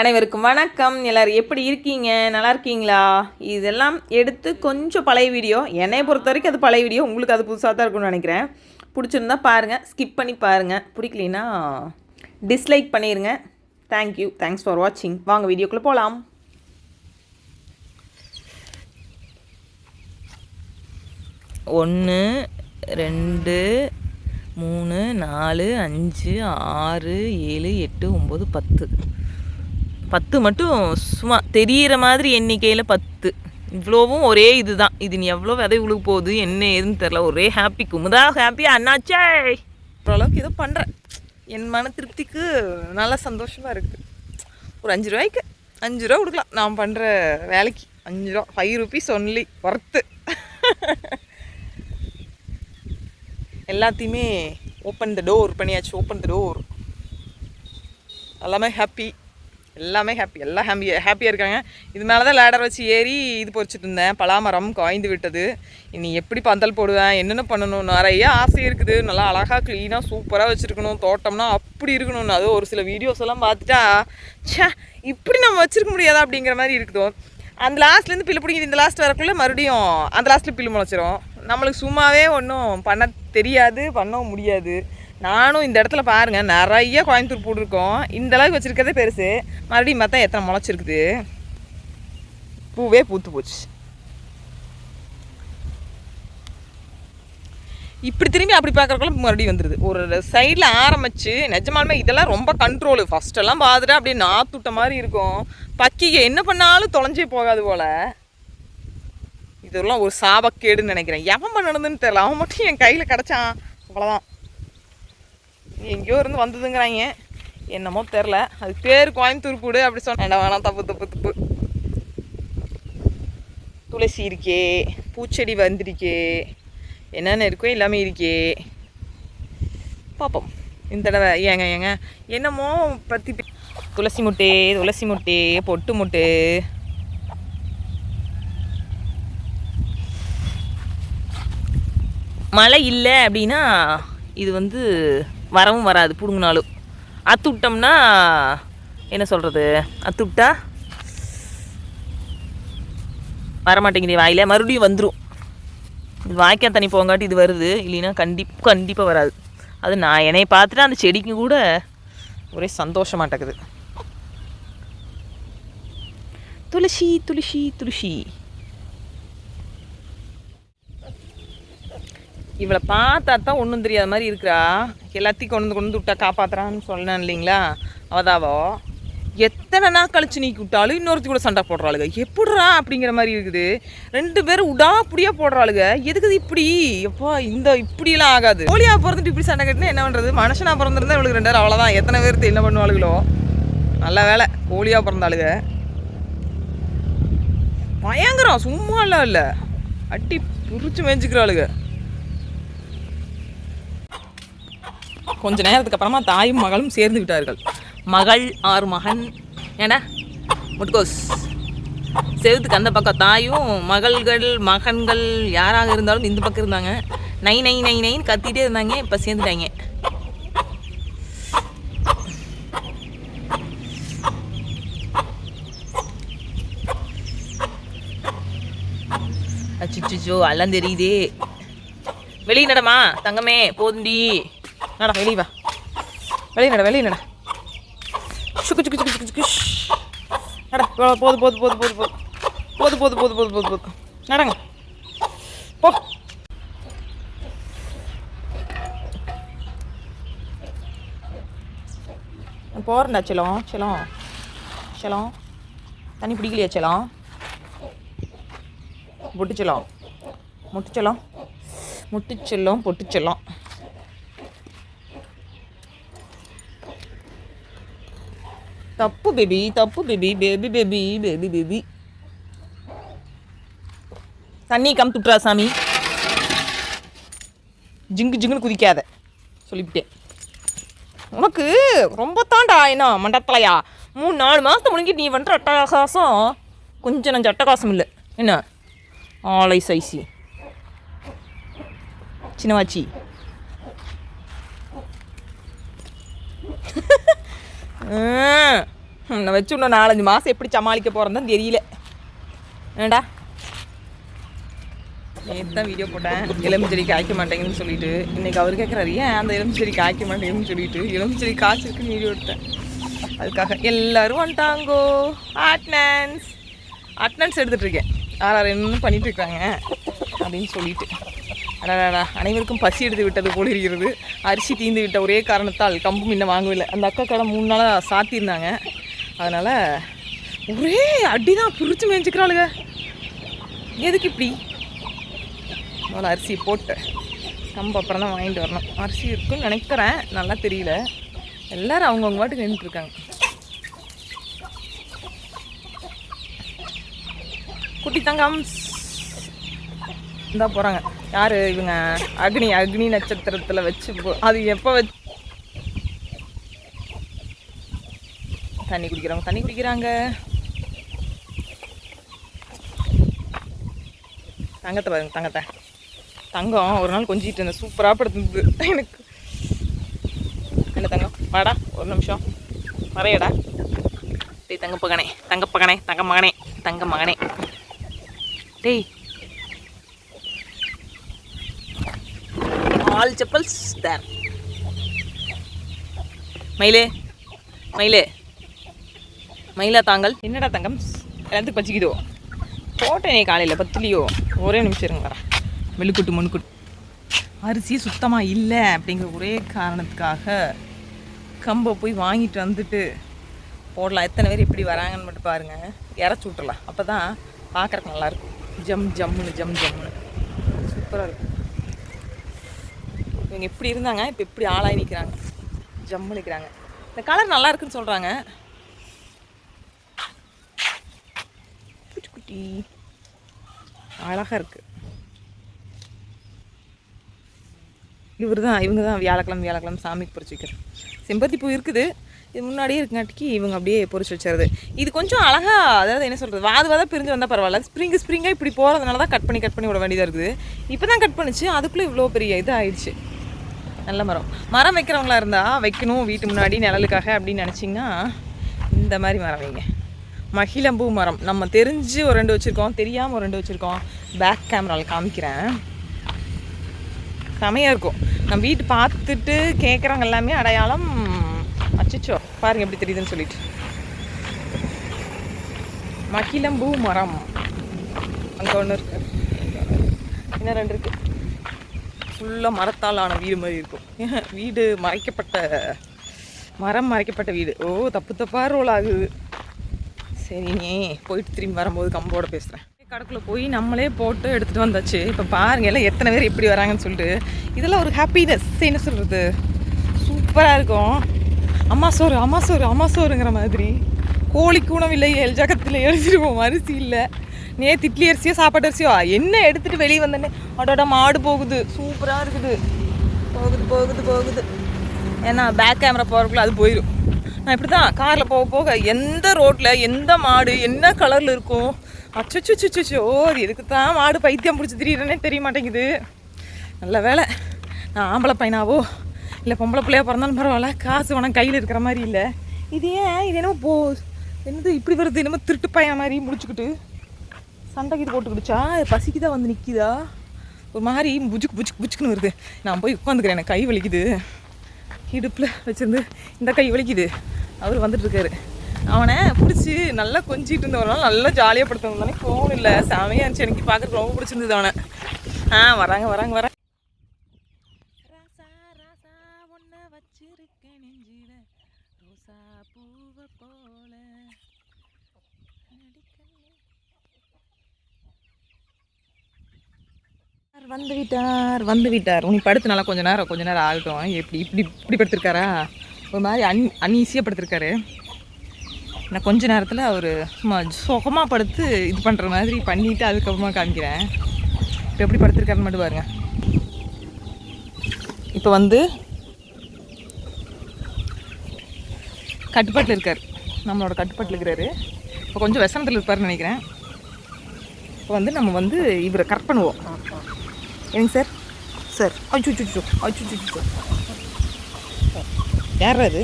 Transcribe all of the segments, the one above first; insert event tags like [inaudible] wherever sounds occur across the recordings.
அனைவருக்கும் வணக்கம். எல்லாரும் எப்படி இருக்கீங்க? நல்லா இருக்கீங்களா? இதெல்லாம் எடுத்து கொஞ்சம் பழைய வீடியோ. என்னை பொறுத்த வரைக்கும் அது பழைய வீடியோ. உங்களுக்கு அது புதுசாக தான் இருக்கும்னு நினைக்கிறேன். பிடிச்சிருந்தா பாருங்கள் ஸ்கிப் பண்ணி பாருங்கள் பிடிக்கலனா டிஸ்லைக் பண்ணிடுங்க தேங்க்யூ தேங்க்ஸ் ஃபார் வாட்சிங் வாங்க வீடியோக்குள்ளே போகலாம் ஒன்று ரெண்டு மூணு நாலு அஞ்சு ஆறு ஏழு எட்டு ஒம்பது பத்து. பத்து மட்டும் சும்மா தெரியிற மாதிரி எண்ணிக்கையில் பத்து. இவ்வளோவும் ஒரே இது தான் இது நீ எவ்வளோ விதை உழுக போகுது என்ன ஏதுன்னு தெரில ஒரே ஹாப்பி குமுதா ஹாப்பி அண்ணாச்சே. ஓரளவுக்கு ஏதோ பண்ணுறேன் என் மன திருப்திக்கு நல்லா சந்தோஷமாக இருக்குது ஒரு அஞ்சு ரூபாய்க்கு அஞ்சு ரூபா கொடுக்கலாம். நான் பண்ணுற வேலைக்கு அஞ்சு ரூபா. ஃபைவ் ருபீஸ் ஒன்லி ஒர்த்து எல்லாத்தையுமே ஓப்பன் த டோர் பண்ணியாச்சு. ஓப்பன் த டோர் எல்லாமே ஹாப்பி எல்லாமே ஹாப்பி எல்லாம் ஹாப்பி ஹாப்பியாக இருக்காங்க. இது மேலே தான் லேடர் வச்சு ஏறி இது பொறிச்சிட்டு இருந்தேன். பலாமரம் காய்ந்து விட்டது. இனி எப்படி பந்தல் போடுவேன்? என்னென்ன பண்ணணும்? நிறைய ஆசை இருக்குது. நல்லா அழகாக க்ளீனாக சூப்பராக வச்சுருக்கணும். தோட்டம்னா அப்படி இருக்கணும்னு. அது ஒரு சில வீடியோஸ் எல்லாம் பார்த்துட்டா ச்சே இப்படி நம்ம வச்சுருக்க முடியாதா அப்படிங்கிற மாதிரி இருக்குதோ. அந்த லாஸ்ட்லேருந்து பில்லு பிடிங்கிது. இந்த லாஸ்ட் வரக்குள்ளே மறுபடியும் அந்த லாஸ்ட்டில் பில்லு முளைச்சிரும். நம்மளுக்கு சும்மாவே ஒன்றும் பண்ண தெரியாது பண்ணவும் முடியாது. நானும் இந்த இடத்துல பாருங்கள் நிறைய கோயம்புத்தூர் போட்டிருக்கோம் இந்த அளவுக்கு வச்சுருக்கதே பெருசு. மறுபடியும் பார்த்தா எத்தனை முளைச்சிருக்குது. பூவே பூத்து போச்சு. இப்படி திரும்பி அப்படி பார்க்குறக்குள்ள மறுபடியும் வந்துடுது ஒரு சைடில் ஆரம்பிச்சு நிஜமாலுமே இதெல்லாம் ரொம்ப கண்ட்ரோலு ஃபஸ்ட்டெல்லாம் பார்த்துட்டு அப்படியே நாத்துட்ட மாதிரி இருக்கும். பக்கிக என்ன பண்ணாலும் தொலைஞ்சே போகாது போல். இதெல்லாம் ஒரு சாபக்கேடுன்னு நினைக்கிறேன். எவன் பண்ணணுதுன்னு தெரியல. அவன் மட்டும் என் கையில் கிடச்சான். அவ்வளோதான் எங்கேயோ இருந்து வந்ததுங்கிறாங்க. என்னமோ தெரில அது பேர் கோயம்புத்தூர் கூடு அப்படி சொன்னேன் வேணாம் தப்பு தப்பு தப்பு. துளசி இருக்கே பூச்செடி வந்திருக்கே என்னென்ன இருக்கோ எல்லாமே இருக்கே. பார்ப்போம் இந்த தடவை ஏங்க ஏங்க என்னமோ பற்றி துளசி முட்டை துளசி முட்டை பொட்டு முட்டை. மழை இல்லை அப்படின்னா இது வந்து வரவும் வராது பிடுங்கினாலும். அத்து விட்டோம்னா என்ன சொல்கிறது அத்து விட்டா வரமாட்டேங்குது வாயில். மறுபடியும் வந்துடும் இது வாய்க்கால் தண்ணி போங்காட்டி இது வருது. இல்லைன்னா கண்டிப் கண்டிப்பாக வராது. அது நான் என்னை பார்த்துட்டு அந்த செடிக்கு கூட ஒரே சந்தோஷமாட்டேக்குது துளசி துளசி துளசி. இவளை பார்த்தா தான் ஒன்றும் தெரியாத மாதிரி இருக்கிறா. எல்லாத்தையும் கொண்டு வந்து கொண்டு வந்து விட்டா காப்பாற்றுறான்னு சொன்னேன் இல்லைங்களா? அவதாவோ. எத்தனை நாள் கழிச்சு நீக்கி விட்டாலும் இன்னொருத்தி கூட சண்டை போடுறாளுங்க. எப்படிறா அப்படிங்கிற மாதிரி இருக்குது. ரெண்டு பேரும் உடாப்படியாக போடுறாளுங்க. எதுக்கு இப்படி? எப்பா இந்த இப்படியெல்லாம் ஆகாது. கோழியாக பிறந்துட்டு இப்படி சண்டை கட்டினா என்ன பண்ணுறது மனுஷனாக பிறந்திருந்தா இவளுக்கு ரெண்டு பேரும் அவ்வளோதான் எத்தனை பேருக்கு என்ன பண்ணுவாளுகளோ? நல்ல வேலை. கோழியாக பிறந்தாளுங்க. பயங்கரம். சும்மா இல்லை. இல்லை அட்டி புரிச்சு மேய்ச்சிக்கிறாளுங்க கொஞ்ச நேரத்துக்கு அப்புறமா தாயும் மகளும் சேர்ந்து விட்டார்கள் மகள் ஆறு மகன். என்ன முட்கோஸ் செவத்துக்கு அந்த பக்கம் தாயும் மகள்கள் மகன்கள் யாராக இருந்தாலும் இந்த பக்கம் இருந்தாங்க. நை நை நை நைன்னு கத்திட்டே இருந்தாங்க இப்போ சேர்ந்துட்டாங்க. அச்சுச்சோ எல்லாம் தெரியுதே வெளியே நடமா தங்கமே? போதுண்டி நடா வெளியே வா. வெளியே நட வெளியே நட. சுக்கு சுக்கு சுக்கு சுக்கு சுக்கு. நடா நட போது போது போது போது போது. போது போது போது போது போது போது. நடங்க. போ. போகிறேன்டா செலம் செலம் செலம் தண்ணி பிடிக்கலையா செலம் பொட்டுச்செல்லம் முட்டுச்செல்லாம் முட்டுச்செல்லாம் பொட்டுச்செல்லாம் தப்பு பேபி தப்பு baby baby baby baby baby தண்ணி கம் துட்டுறா சாமி ஜிங்கு ஜிங்குன்னு குதிக்காத. சொல்லிவிட்டேன். உனக்கு ரொம்ப தாண்டா என்ன மண்டத்தலையா? மூணு நாலு மாதத்தை முழுங்கிட்டு நீ பண்ணுற அட்டகாசம். கொஞ்சம் நஞ்சு அட்டகாசம் இல்லை. என்ன? ஆலை சைசி. சின்னவாச்சி. உன்னை நான் வச்சு இன்னும் நாலஞ்சு மாதம் எப்படி சமாளிக்க போகிறேன்னு தெரியல. ஏண்டா? நேற்று தான் வீடியோ போட்டேன். எலுமிச்செடி செடி காய்க்க மாட்டேங்குதுன்னு சொல்லிட்டு. இன்னைக்கு அவர் கேட்குறாரு ஏன் அந்த எலுமிச்செடி செடி காய்க்க மாட்டேங்குதுன்னு சொல்லிட்டு? எலுமிச்செடி செடி காய்ச்சிருக்குன்னு வீடியோ எடுத்தேன். அதுக்காக எல்லாரும் வந்துட்டாங்கோ. அட்னன்ஸ் அட்னன்ஸ் எடுத்துகிட்ருக்கேன் யார் யார் என்ன பண்ணிகிட்ருக்காங்க இருக்காங்க அப்படின்னு சொல்லிட்டு. அடடா அனைவருக்கும் பசி எடுத்து விட்டது போல இருக்கிறது. அரிசி தீந்து விட்ட ஒரே காரணத்தால் கம்பு இன்னும் வாங்கவில்லை. அந்த அக்கா கடை மூணு நாளாக சாத்தியிருந்தாங்க. அதனால் ஒரே அடி தான் பிரித்து மேய்ஞ்சிக்கிறாளுங்க. எதுக்கு இப்படி? முதல்ல அரிசி போட்டு கம்பு அப்புறம் தான் வாங்கிட்டு வரணும். அரிசி இருக்குன்னு நினைக்கிறேன். நல்லா தெரியல. எல்லோரும் அவங்கவுங்க பாட்டுக்கு நின்றுட்டு இருக்காங்க. குட்டி தங்கம். இந்தா போகிறாங்க யார் இவங்க? அக்னி அக்னி நட்சத்திரத்தில் வச்சு அது எப்போ வச்சு தண்ணி குடிக்கிறவங்க தண்ணி குடிக்கிறாங்க. தங்கத்தை பாருங்க தங்கத்தை. தங்கம் ஒரு நாள் கொஞ்சிட்டு இருந்தேன் சூப்பராக படுத்துது எனக்கு என்ன தங்கம்? வாடா ஒரு நிமிஷம். வரையடா. டேய் தங்க பகனே தங்க பகனே தங்க மகனே தங்க மகனே. டேய் ஆல் செப்பல்ஸ் தேர் மயிலே மயிலே. மயிலா தாங்கள். என்னடா தங்கம்? எல்லாத்துக்கும் பச்சிக்குதோ போட்டேனே காலையில் பத்துலையோ? ஒரே நிமிஷம் இருங்க வரேன். வெளுக்குட்டு முன்னுக்குட்டு அரிசி சுத்தமாக இல்லை அப்படிங்கிற ஒரே காரணத்துக்காக கம்பை போய் வாங்கிட்டு வந்துட்டு போடலாம். எத்தனை பேர் எப்படி வராங்கன்னு மட்டும் பாருங்கள் இறச்சி விட்டுறலாம் அப்போ தான் பார்க்குறக்கு நல்லாயிருக்கும் ஜம் ஜம்முன்னு ஜம் ஜம்முன்னு. சூப்பராக இருக்கும். இவங்க எப்படி இருந்தாங்க இப்போ எப்படி ஆளாகி நிற்கிறாங்க ஜம்மு நிற்கிறாங்க இந்த கலர் நல்லா இருக்குன்னு சொல்கிறாங்க குட்டி குட்டி. அழகாக இருக்குது இவர் தான் இவங்க தான் வியாழக்கிழமை வியாழக்கிழமை சாமிக்கு பொறிச்சு வைக்கிறோம் செம்பருத்தி பூ இருக்குது. இது முன்னாடியே இருக்கங்காட்டிக்கு இவங்க அப்படியே பொறிச்சு வச்சுருது. இது கொஞ்சம் அழகாக அதாவது என்ன சொல்கிறது வாது வாதா பிரிஞ்சு வந்தால் பரவாயில்ல. ஸ்ப்ரிங் ஸ்ப்ரிங்காக இப்படி போகிறதுனால தான் கட் பண்ணி கட் பண்ணி விட வேண்டியதாக இருக்குது. இப்போ தான் கட் பண்ணுச்சு. அதுக்குள்ளே இவ்வளோ பெரிய இது ஆயிடுச்சு. நல்ல மரம். மரம் வைக்கிறவங்களா இருந்தால் வைக்கணும் வீட்டு முன்னாடி நிழலுக்காக அப்படின்னு நினச்சிங்கன்னா இந்த மாதிரி மரம் வைங்க. மகிழம்பூ மரம். நம்ம தெரிஞ்சு ஒரு ரெண்டு வச்சுருக்கோம் தெரியாமல் ஒரு ரெண்டு வச்சுருக்கோம். பேக் கேமராவில் காமிக்கிறேன். செமையாக இருக்கும். நம்ம வீட்டு பார்த்துட்டு கேட்குறவங்க எல்லாமே அடையாளம் அச்சிச்சோ பாருங்க எப்படி தெரியுதுன்னு சொல்லிட்டு. மகிழம்பூ மரம். அங்கே ஒன்று இருக்கு. இன்னும் ரெண்டு இருக்குது ஃபுல்லாக மரத்தால் ஆன வீடு மாதிரி இருக்கும். [laughs] வீடு மறைக்கப்பட்ட மரம் மறைக்கப்பட்ட வீடு. ஓ தப்பு தப்பாக ரோல் ஆகுது. சரி நீ போயிட்டு திரும்பி வரும்போது கம்போட பேசுகிறேன் கடைக்குள்ளே போய் நம்மளே போட்டு எடுத்துகிட்டு வந்தாச்சு. இப்போ பாருங்க எல்லாம் எத்தனை பேர் எப்படி வராங்கன்னு சொல்லிட்டு. இதெல்லாம் ஒரு ஹாப்பினஸ் என்ன சொல்கிறது சூப்பராக இருக்கும். அம்மா சோறு அம்மா சோறு அம்மா சோறுங்கிற மாதிரி. கோழிக்கு இல்லை எல் ஜகத்தில் எழுதிடுவோம் அரிசி இல்லை. நேற்று இட்லி அரிசியோ சாப்பாட்டு அரிசியோ? என்ன எடுத்துகிட்டு வெளியே வந்தேன்னே? அடோட மாடு போகுது. சூப்பராக இருக்குது. போகுது போகுது போகுது. ஏன்னா பேக் கேமரா போகிறக்குள்ள அது போயிடும் நான் இப்படி தான் காரில் போக போக எந்த ரோட்டில் எந்த மாடு என்ன கலரில் இருக்கும்? அச்சோச்சோச்சோச்சோ ஓ அது எதுக்கு தான் மாடு பைத்தியம் பிடிச்சி திரியிறேனே தெரிய மாட்டேங்குது. நல்ல வேலை. நான் ஆம்பளை பையனாவோ இல்லை பொம்பளை பிள்ளையா பிறந்தாலும் பரவாயில்ல காசு உனக்கு கையில் இருக்கிற மாதிரி இல்லை. இது ஏன்? இது என்னமோ போ என்னது இப்படி வருது? என்னமோ திருட்டு பையன் மாதிரி முடிச்சுக்கிட்டு. சண்டைக்கு இது போட்டுக்கிடுச்சா? பசிக்கு தான் வந்து நிற்கிதா ஒரு மாதிரி புஜுக்கு புஜுக்கு புஜுக்குன்னு வருது. நான் போய் உட்காந்துக்கிறேன் எனக்கு கை வலிக்குது. இடுப்பில் வச்சுருந்து இந்த கை வலிக்குது. அவர் வந்துட்டு இருக்காரு. அவனை பிடிச்சி நல்லா கொஞ்சிட்டு இருந்தவனால நல்லா ஜாலியாக படுத்தவங்க ஃபோன் இல்லை. செமையாக இருந்துச்சு. எனக்கு பார்க்குறதுக்கு ரொம்ப பிடிச்சிருந்தது அவனை. ஆ வராங்க வராங்க வராங்க. வந்து விட்டார் வந்து விட்டார். உனி படுத்து நல்லா கொஞ்ச நேரம் கொஞ்ச நேரம் ஆகட்டும். எப்படி இப்படி இப்படி படுத்திருக்காரா? ஒரு மாதிரி அன் அன்ஈஸியாக படுத்திருக்காரு. நான் கொஞ்ச நேரத்தில் அவர் சும்மா சுகமாக படுத்து இது பண்ணுற மாதிரி பண்ணிவிட்டு அதுக்கப்புறமா காமிக்கிறேன். இப்போ எப்படி படுத்திருக்காருன்னு மட்டும் பாருங்க. இப்போ வந்து கட்டுப்பாட்டில் இருக்கார். நம்மளோட கட்டுப்பாட்டில் இருக்கிறாரு. இப்போ கொஞ்சம் விசனத்தில் இருப்பாருன்னு நினைக்கிறேன். இப்போ வந்து நம்ம வந்து இவரை கரெக்ட் பண்ணுவோம். என்னங்க சார்? சார். அச்சு சுச்சு அச்சு சுச்சு யார் அது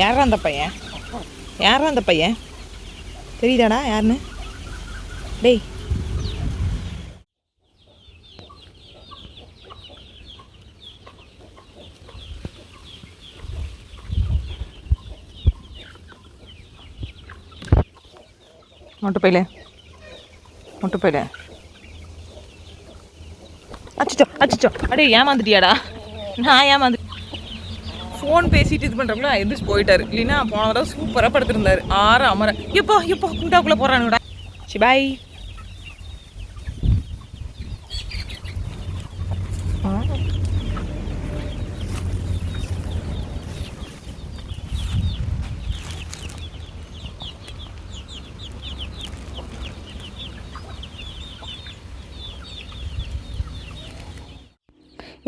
யாரா அந்த பையன்? யாரா அந்த பையன்? தெரியுதாடா யாருன்னு? டேய். மொட்டை பையில. மொட்டை பையில. அச்சோ அடே ஏமாந்துட்டியாடா? நான் ஏமாந்து ஃபோன் பேசிட்டு இது பண்ணுறப்பல எந்திரிச்சு போயிட்டாரு. இல்லைன்னா போன தடவை சூப்பராக படுத்திருந்தாரு. ஆறு அமர எப்போ எப்போ குண்டாக்குள்ளே போகிறானுடா சி பாய்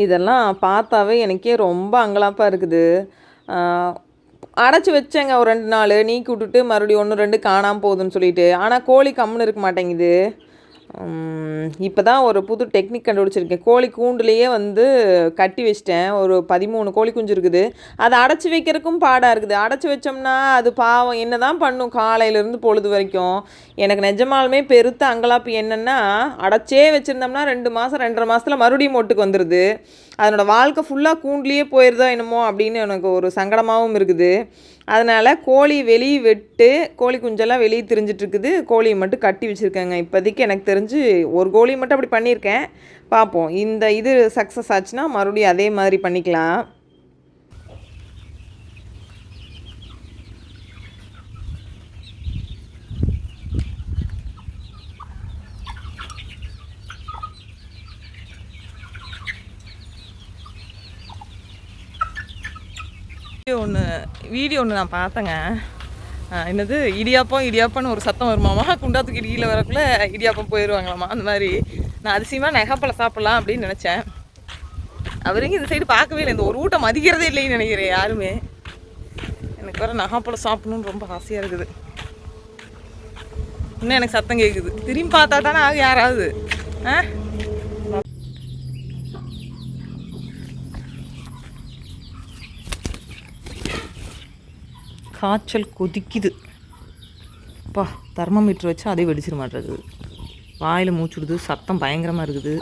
இதெல்லாம் பார்த்தாவே எனக்கே ரொம்ப அங்கலாப்பாக இருக்குது. அடைச்சி வச்சேங்க ஒரு ரெண்டு நாள். நீக்கி விட்டுட்டு மறுபடியும் ஒன்று ரெண்டு காணாமல் போகுதுன்னு சொல்லிட்டு. ஆனால் கோழி கம்முன்னு இருக்க மாட்டேங்குது. இப்போ தான் ஒரு புது டெக்னிக் கண்டுபிடிச்சிருக்கேன். கோழி கூண்டுலேயே வந்து கட்டி வச்சிட்டேன். ஒரு பதிமூணு கோழி குஞ்சு இருக்குது. அதை அடைச்சி வைக்கிறதுக்கும் பாடாக இருக்குது. அடைச்சி வச்சோம்னா அது பாவம். என்ன தான் பண்ணும் காலையிலேருந்து பொழுது வரைக்கும். எனக்கு நிஜமாலுமே பெருத்த அங்கலாப்பு என்னென்னா அடைச்சே வச்சுருந்தோம்னா ரெண்டு மாதம் ரெண்டரை மாதத்தில் மறுபடியும் மொட்டுக்கு வந்துடுது அதனோட வாழ்க்கை ஃபுல்லாக கூண்டுலேயே போயிருதோ என்னமோ அப்படின்னு எனக்கு ஒரு சங்கடமாகவும் இருக்குது. அதனால் கோழி வெளியே வெட்டு கோழி குஞ்செல்லாம் வெளியே திரிஞ்சிட்ருக்குது. கோழியை மட்டும் கட்டி வச்சுருக்கேங்க. இப்போதைக்கு எனக்கு தெரிஞ்சு ஒரு கோழி மட்டும் அப்படி பண்ணியிருக்கேன். பார்ப்போம். இந்த இது சக்ஸஸ் ஆச்சுன்னா மறுபடியும் அதே மாதிரி பண்ணிக்கலாம். வீடியோ ஒன்று வீடியோ ஒன்று நான் பார்த்தேங்க. என்னது இடியாப்பம் இடியாப்பம்னு ஒரு சத்தம் வருமாமா? குண்டாத்துக்கு கீழே வரக்குள்ள இடியாப்பம் போயிடுவாங்களாமா அந்த மாதிரி. நான் அதிசயமாக நெகப்பழம் சாப்பிட்லாம் அப்படின்னு நினச்சேன். அவருக்கு இந்த சைடு பார்க்கவே இல்லை. இந்த ஒரு ஊட்டம் மதிக்கிறதே இல்லைன்னு நினைக்கிறேன் யாருமே. எனக்கு வர நகாப்பழம் சாப்பிடணும்னு ரொம்ப ஆசையாக இருக்குது. இன்னும் எனக்கு சத்தம் கேட்குது திரும்பி பார்த்தா தானே ஆகும் யாராவது. ஆ? காய்ச்சல் கொதிக்குது. அப்பா தெர்மோமீட்டர் வச்சு அதே வெடிச்சிட மாட்டேங்குது. வாயில் மூச்சுடுது சத்தம் பயங்கரமாக இருக்குது.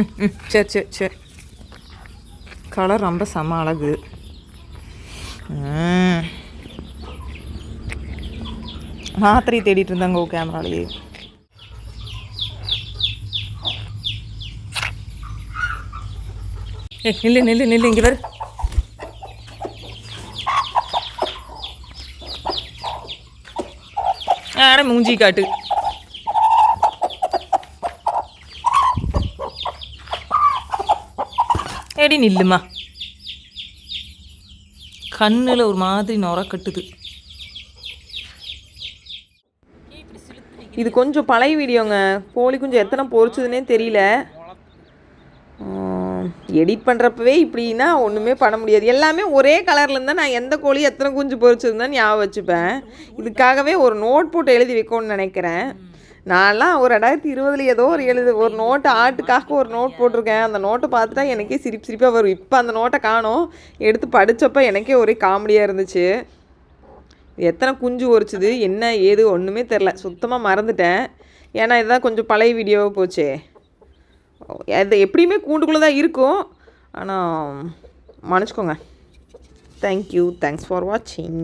ம் ம் சரி சரி சரி கலர் ரொம்ப செம அழகு. மாத்திரை தேடிட்டு இருந்தாங்க ஓ கேமராலேயே. ஏ நில்லு நில்லு நில்லு இங்கே வரு ஆட காட்டு. எடி நில்லுமா. கண்ணில் ஒரு மாதிரி நொற கட்டுது. இது கொஞ்சம் பழைய வீடியோங்க. கோழி குஞ்சு எத்தனை பொறிச்சதுன்னே தெரியல. எடிட் பண்ணுறப்பவே இப்படின்னா ஒன்றுமே பண்ண முடியாது. எல்லாமே ஒரே கலரில் இருந்தால் நான் எந்த கோழி எத்தனை குஞ்சு பொறிச்சிருந்தேன்னு ஞாபகம் வச்சுப்பேன். இதுக்காகவே ஒரு நோட் போட்டு எழுதி வைக்கணும்னு நினைக்கிறேன். நான்லாம் ஒரு ரெண்டாயிரத்தி இருபதுல ஏதோ ஒரு எழுது ஒரு நோட்டு ஆட்டுக்காக ஒரு நோட் போட்டிருக்கேன். அந்த நோட்டை பார்த்துட்டா எனக்கே சிரிப்பு சிரிப்பாக வரும். இப்போ அந்த நோட்டை காணும். எடுத்து படித்தப்போ எனக்கே ஒரே காமெடியாக இருந்துச்சு. எத்தனை குஞ்சு ஒரிச்சுது என்ன ஏது ஒன்றுமே தெரில சுத்தமாக மறந்துட்டேன். ஏன்னா இதுதான் கொஞ்சம் பழைய வீடியோவாக போச்சே. அது எப்படியுமே கூண்டுக்குள்ளே தான் இருக்கும். ஆனால் மன்னிச்சிக்கோங்க. தேங்க்யூ தேங்க்ஸ் ஃபார் வாட்சிங்